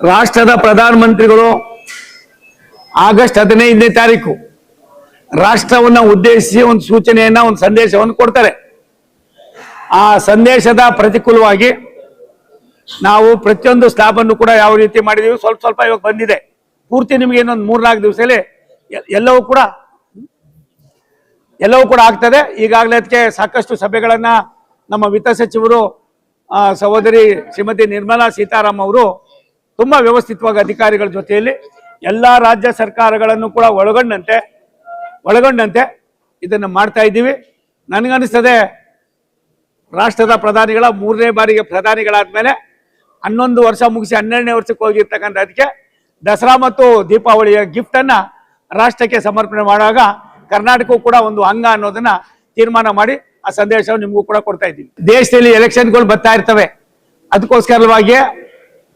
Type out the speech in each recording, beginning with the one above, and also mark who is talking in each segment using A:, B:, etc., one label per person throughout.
A: ರಾಷ್ಟ್ರದ ಪ್ರಧಾನಮಂತ್ರಿಗಳು ಆಗಸ್ಟ್ ಹದಿನೈದನೇ ತಾರೀಕು ರಾಷ್ಟ್ರವನ್ನ ಉದ್ದೇಶಿಸಿ ಒಂದು ಸೂಚನೆಯನ್ನ, ಒಂದು ಸಂದೇಶವನ್ನು ಕೊಡ್ತಾರೆ. ಆ ಸಂದೇಶದ ಪ್ರತಿಕೂಲವಾಗಿ ನಾವು ಪ್ರತಿಯೊಂದು ಸ್ಲಾಬನ್ನು ಕೂಡ ಯಾವ ರೀತಿ ಮಾಡಿದೀವಿ, ಸ್ವಲ್ಪ ಸ್ವಲ್ಪ ಇವಾಗ ಬಂದಿದೆ. ಪೂರ್ತಿ ನಿಮಗೆ ಇನ್ನೊಂದು ಮೂರ್ನಾಲ್ಕು ದಿವಸದಲ್ಲಿ ಎಲ್ಲವೂ ಕೂಡ ಎಲ್ಲವೂ ಕೂಡ ಆಗ್ತದೆ. ಈಗಾಗಲೇ ಅದಕ್ಕೆ ಸಾಕಷ್ಟು ಸಭೆಗಳನ್ನು ನಮ್ಮ ವಿತ್ತ ಸಚಿವರು ಸಹೋದರಿ ಶ್ರೀಮತಿ ನಿರ್ಮಲಾ ಸೀತಾರಾಮ್ ಅವರು ತುಂಬಾ ವ್ಯವಸ್ಥಿತವಾಗಿ ಅಧಿಕಾರಿಗಳ ಜೊತೆಯಲ್ಲಿ ಎಲ್ಲಾ ರಾಜ್ಯ ಸರ್ಕಾರಗಳನ್ನು ಕೂಡ ಒಳಗೊಂಡಂತೆ ಒಳಗೊಂಡಂತೆ ಇದನ್ನು ಮಾಡ್ತಾ ಇದ್ದೀವಿ. ನನಗನ್ನಿಸ್ತದೆ ರಾಷ್ಟ್ರದ ಪ್ರಧಾನಿಗಳ ಮೂರನೇ ಬಾರಿಗೆ ಪ್ರಧಾನಿಗಳಾದ್ಮೇಲೆ ಹನ್ನೊಂದು ವರ್ಷ ಮುಗಿಸಿ ಹನ್ನೆರಡನೇ ವರ್ಷಕ್ಕೆ ಹೋಗಿರ್ತಕ್ಕಂಥ ಅದಕ್ಕೆ ದಸರಾ ಮತ್ತು ದೀಪಾವಳಿಯ ಗಿಫ್ಟನ್ನು ರಾಷ್ಟ್ರಕ್ಕೆ ಸಮರ್ಪಣೆ ಮಾಡುವಾಗ ಕರ್ನಾಟಕವು ಕೂಡ ಒಂದು ಅಂಗ ಅನ್ನೋದನ್ನ ತೀರ್ಮಾನ ಮಾಡಿ ಆ ಸಂದೇಶವನ್ನು ನಿಮಗೂ ಕೂಡ ಕೊಡ್ತಾ ಇದ್ದೀವಿ ದೇಶದಲ್ಲಿ ಎಲೆಕ್ಷನ್ಗಳು ಬರ್ತಾ ಇರ್ತವೆ. ಅದಕ್ಕೋಸ್ಕರವಾಗಿ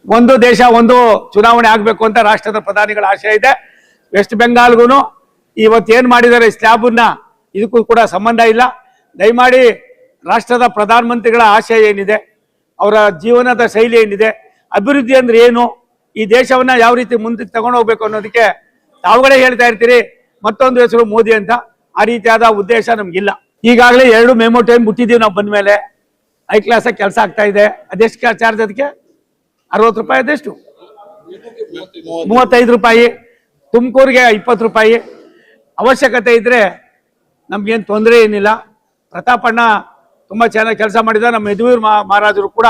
A: ಒಂದು ದೇಶ, ಒಂದು ಚುನಾವಣೆ ಆಗಬೇಕು ಅಂತ ರಾಷ್ಟ್ರದ ಪ್ರಧಾನಿಗಳ ಆಶಯ ಇದೆ. ವೆಸ್ಟ್ ಬೆಂಗಾಲ್ಗೂ ಇವತ್ತೇನು ಮಾಡಿದ್ದಾರೆ ಸ್ಲ್ಯಾಬನ್ನ ಇದಕ್ಕೂ ಕೂಡ ಸಂಬಂಧ ಇಲ್ಲ. ದಯಮಾಡಿ ರಾಷ್ಟ್ರದ ಪ್ರಧಾನಮಂತ್ರಿಗಳ ಆಶಯ ಏನಿದೆ, ಅವರ ಜೀವನದ ಶೈಲಿ ಏನಿದೆ, ಅಭಿವೃದ್ಧಿ ಅಂದ್ರೆ ಏನು, ಈ ದೇಶವನ್ನ ಯಾವ ರೀತಿ ಮುಂದಕ್ಕೆ ತಗೊಂಡು ಹೋಗ್ಬೇಕು ಅನ್ನೋದಕ್ಕೆ ತಾವುಗಳೇ ಹೇಳ್ತಾ ಇರ್ತೀರಿ. ಮತ್ತೊಂದು ಹೆಸರು ಮೋದಿ ಅಂತ, ಆ ರೀತಿಯಾದ ಉದ್ದೇಶ ನಮಗಿಲ್ಲ. ಈಗಾಗಲೇ ಎರಡು ಮೆಮೊ ಟೈಮ್ ಬಿಟ್ಟಿದ್ದೀವಿ ನಾವು ಬಂದ ಮೇಲೆ ಐ ಕ್ಲಾಸ್ ಕೆಲಸ ಆಗ್ತಾ ಇದೆ. ಅದೆಷ್ಟು ಚಾರ್ಜ್ ಅದಕ್ಕೆ? ಅರವತ್ತು ರೂಪಾಯಿ ಅದೆಷ್ಟು ಮೂವತ್ತೈದು ರೂಪಾಯಿ, ತುಮಕೂರಿಗೆ ಇಪ್ಪತ್ತು ರೂಪಾಯಿ. ಅವಶ್ಯಕತೆ ಇದ್ರೆ ನಮ್ಗೇನು ತೊಂದರೆ ಏನಿಲ್ಲ. ಪ್ರತಾಪಣ್ಣ ತುಂಬಾ ಚೆನ್ನಾಗಿ ಕೆಲಸ ಮಾಡಿದ ನಮ್ಮ ಯದುವೀರ್ ಮಹಾರಾಜರು ಕೂಡ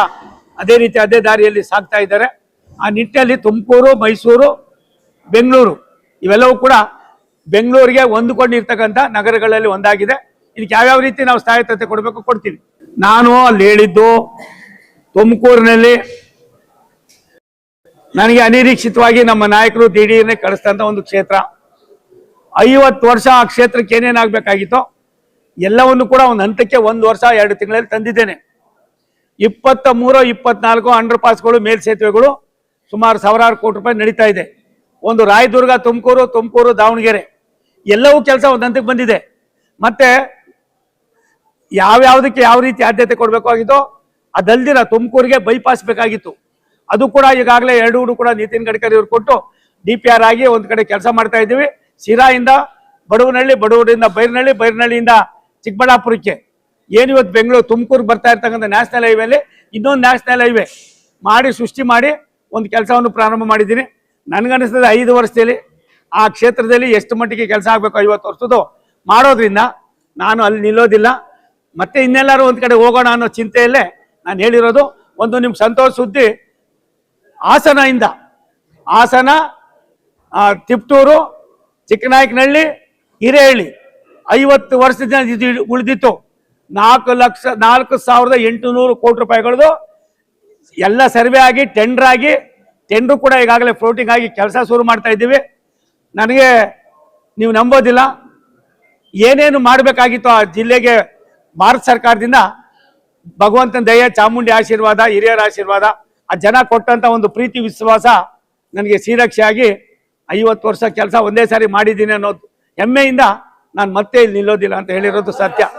A: ಅದೇ ರೀತಿ ಅದೇ ದಾರಿಯಲ್ಲಿ ಸಾಗ್ತಾ ಇದ್ದಾರೆ. ಆ ನಿಟ್ಟಿನಲ್ಲಿ ತುಮಕೂರು, ಮೈಸೂರು, ಬೆಂಗಳೂರು ಇವೆಲ್ಲವೂ ಕೂಡ ಬೆಂಗಳೂರಿಗೆ ಹೊಂದಿಕೊಂಡಿರ್ತಕ್ಕಂಥ ನಗರಗಳಲ್ಲಿ ಒಂದಾಗಿದೆ. ಇದಕ್ಕೆ ಯಾವ್ಯಾವ ರೀತಿ ನಾವು ಸ್ಥಾಯತ್ತತೆ ಕೊಡಬೇಕು ಕೊಡ್ತೀವಿ. ನಾನು ಅಲ್ಲಿ ಹೇಳಿದ್ದು ತುಮಕೂರಿನಲ್ಲಿ ನನಗೆ ಅನಿರೀಕ್ಷಿತವಾಗಿ ನಮ್ಮ ನಾಯಕರು ದಿಢೀರ್ನೆ ಕಳಿಸ್ತಂಥ ಒಂದು ಕ್ಷೇತ್ರ. ಐವತ್ತು ವರ್ಷ ಆ ಕ್ಷೇತ್ರಕ್ಕೆ ಏನೇನಾಗಬೇಕಾಗಿತ್ತೋ ಎಲ್ಲವನ್ನು ಕೂಡ ಒಂದು ಹಂತಕ್ಕೆ ಒಂದು ವರ್ಷ, ಎರಡು ತಿಂಗಳಲ್ಲಿ ತಂದಿದ್ದೇನೆ. ಇಪ್ಪತ್ತ ಮೂರು ಇಪ್ಪತ್ನಾಲ್ಕು ಅಂಡರ್ ಪಾಸ್ಗಳು ಮೇಲ್ಸೇತುವೆಗಳು ಸುಮಾರು ಸಾವಿರಾರು ಕೋಟಿ ರೂಪಾಯಿ ನಡೀತಾ ಇದೆ. ಒಂದು ರಾಯದುರ್ಗ, ತುಮಕೂರು ತುಮಕೂರು, ದಾವಣಗೆರೆ, ಎಲ್ಲವೂ ಕೆಲಸ ಒಂದು ಹಂತಕ್ಕೆ ಬಂದಿದೆ. ಮತ್ತೆ ಯಾವ್ಯಾವುದಕ್ಕೆ ಯಾವ ರೀತಿ ಆದ್ಯತೆ ಕೊಡಬೇಕಾಗಿತ್ತೋ ಅದಲ್ದಿರ ತುಮಕೂರಿಗೆ ಬೈಪಾಸ್ ಬೇಕಾಗಿತ್ತು. ಅದು ಕೂಡ ಈಗಾಗಲೇ ಎರಡು ಕೂಡ ನಿತಿನ್ ಗಡ್ಕರಿ ಅವರು ಕೊಟ್ಟು ಡಿ ಪಿ ಆರ್ ಆಗಿ ಒಂದು ಕಡೆ ಕೆಲಸ ಮಾಡ್ತಾ ಇದ್ದೀವಿ. ಸಿರಾಯಿಂದ ಬಡವನಹಳ್ಳಿ, ಬಡವರಿಂದ ಬೈರನಹಳ್ಳಿ, ಬೈರನಹಳ್ಳಿಯಿಂದ ಚಿಕ್ಕಬಳ್ಳಾಪುರಕ್ಕೆ. ಏನು ಇವತ್ತು ಬೆಂಗಳೂರು, ತುಮಕೂರು ಬರ್ತಾ ಇರ್ತಕ್ಕಂಥ ನ್ಯಾಷನಲ್ ಹೈವೇಲಿ ಇನ್ನೊಂದು ನ್ಯಾಷನಲ್ ಹೈವೇ ಮಾಡಿ, ಸೃಷ್ಟಿ ಮಾಡಿ ಒಂದು ಕೆಲಸವನ್ನು ಪ್ರಾರಂಭ ಮಾಡಿದ್ದೀನಿ. ನನಗನ್ನಿಸ್ತದೆ ಐದು ವರ್ಷದಲ್ಲಿ. ಆ ಕ್ಷೇತ್ರದಲ್ಲಿ ಎಷ್ಟು ಮಟ್ಟಿಗೆ ಕೆಲಸ ಆಗಬೇಕು ಐವತ್ತು ವರ್ಷದ್ದು ಮಾಡೋದ್ರಿಂದ ನಾನು ಅಲ್ಲಿ ನಿಲ್ಲೋದಿಲ್ಲ. ಮತ್ತೆ ಇನ್ನೆಲ್ಲರೂ ಒಂದು ಕಡೆ ಹೋಗೋಣ ಅನ್ನೋ ಚಿಂತೆಯಲ್ಲೇ ನಾನು ಹೇಳಿರೋದು. ಒಂದು ನಿಮ್ಗೆ ಸಂತೋಷ ಸುದ್ದಿ ಹಾಸನ ಆ, ತಿಪ್ಟೂರು ಚಿಕ್ಕನಾಯಕನಹಳ್ಳಿ ಹಿರೇಹಳ್ಳಿ. ಐವತ್ತು ವರ್ಷದಿಂದ ಇದು ಉಳಿದಿತ್ತು. ನಾಲ್ಕು ಲಕ್ಷ ನಾಲ್ಕು ಸಾವಿರದ ಎಂಟುನೂರು ಕೋಟಿ ರೂಪಾಯಿಗಳದು ಎಲ್ಲ ಸರ್ವೆ ಆಗಿ ಟೆಂಡರ್ ಆಗಿ ಟೆಂಡ್ರು ಕೂಡ ಈಗಾಗಲೇ ಫ್ಲೋಟಿಂಗ್ ಆಗಿ ಕೆಲಸ ಶುರು ಮಾಡ್ತಾ ಇದ್ದೀವಿ. ನನಗೆ ನೀವು ನಂಬೋದಿಲ್ಲ. ಏನೇನು ಮಾಡಬೇಕಾಗಿತ್ತು ಆ ಜಿಲ್ಲೆಗೆ ಭಾರತ ಸರ್ಕಾರದಿಂದ ಭಗವಂತನ ದಯ ಚಾಮುಂಡಿ ಆಶೀರ್ವಾದ ಹಿರಿಯರ ಆಶೀರ್ವಾದ ಆ ಜನ ಕೊಟ್ಟಂತ ಒಂದು ಪ್ರೀತಿ ವಿಶ್ವಾಸ ನನಗೆ ಸೀರಕ್ಷೆಯಾಗಿ ಐವತ್ತು ವರ್ಷ ಕೆಲಸ ಒಂದೇ ಸಾರಿ ಮಾಡಿದ್ದೀನಿ ಅನ್ನೋದು ಹೆಮ್ಮೆಯಿಂದ ನಾನು ಮತ್ತೆ ಇಲ್ಲಿ ನಿಲ್ಲೋದಿಲ್ಲ ಅಂತ ಹೇಳಿರೋದು ಸತ್ಯ.